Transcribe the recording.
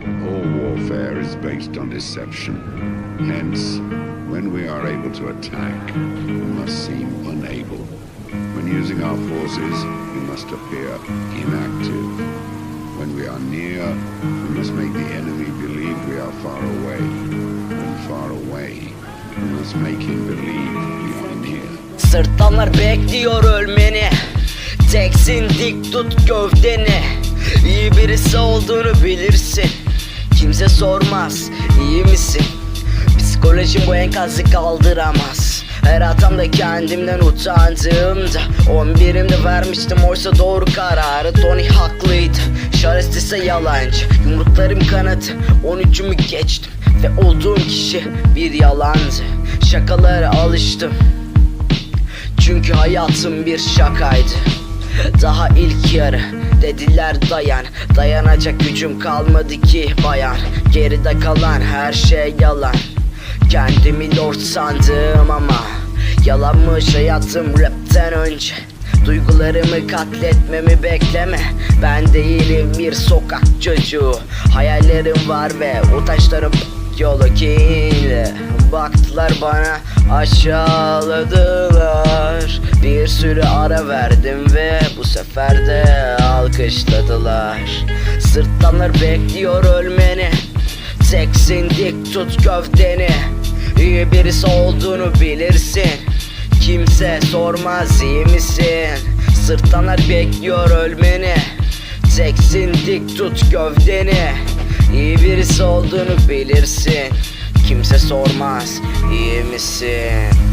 All warfare is based on deception. Hence, when we are able to attack, we must seem unable. When using our forces, we must appear inactive. When we are near, we must make the enemy believe we are far away. When far away, we must make him believe we are near. Sırtlanlar bekliyor ölmeni Teksin dik tut gövdeni İyi birisi olduğunu bilirsin. Kimse sormaz iyi misin? Psikolojim bu enkazı kaldıramaz. Her hatamda kendimden utandığımda 11'imde vermiştim oysa doğru kararı. Tony haklıydı Şarist ise yalancı. Yumruklarım kanadı 13'ümü geçtim. Ve olduğum kişi bir yalandı. Şakalara alıştım. Çünkü hayatım bir şakaydı Daha ilk yarı dediler dayan. Dayanacak gücüm kalmadı ki bayan. Geride kalan her şey yalan. Kendimi lord sandım ama Yalanmış hayatım rapten önce. Duygularımı katletmemi bekleme Ben değilim bir sokak çocuğu. Hayallerim var ve utançlarım yolu kinle Baktılar bana aşağıladılar sürü ara verdim ve bu sefer de alkışladılar. Sırtlanlar bekliyor ölmeni. Teksin dik tut gövdeni. İyi birisi olduğunu bilirsin. Kimse sormaz iyi misin? Sırtlanlar bekliyor ölmeni. Teksin dik tut gövdeni. İyi birisi olduğunu bilirsin. Kimse sormaz iyi misin